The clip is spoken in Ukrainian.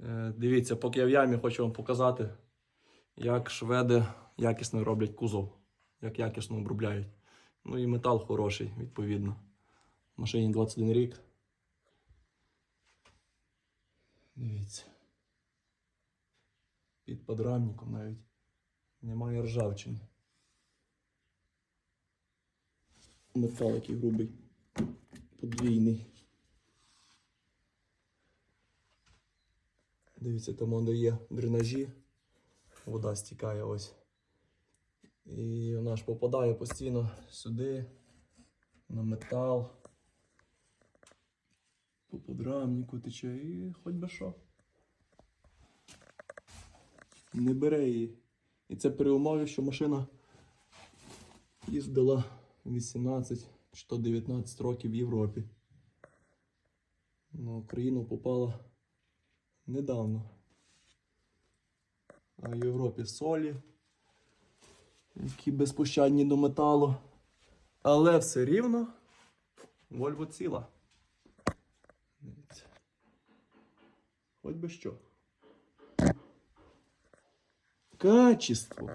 Е, Дивіться, поки я в ямі, хочу вам показати, як шведи якісно роблять кузов, як якісно обробляють. Ну і метал хороший, відповідно. Машині 21 рік. Дивіться. Під подрамником навіть немає ржавчини. Метал який грубий, подвійний. Дивіться, там де є дренажі, вода стікає ось. І вона ж попадає постійно сюди, на метал. По подрамнику тече і хоч би що. Не бере її. І це при умові, що машина їздила 18 чи то 19 років в Європі. На Україну попала недавно. А в Європі солі, які безпощадні до металу. Але все рівно Вольво ціла. Хоч би що. Качество.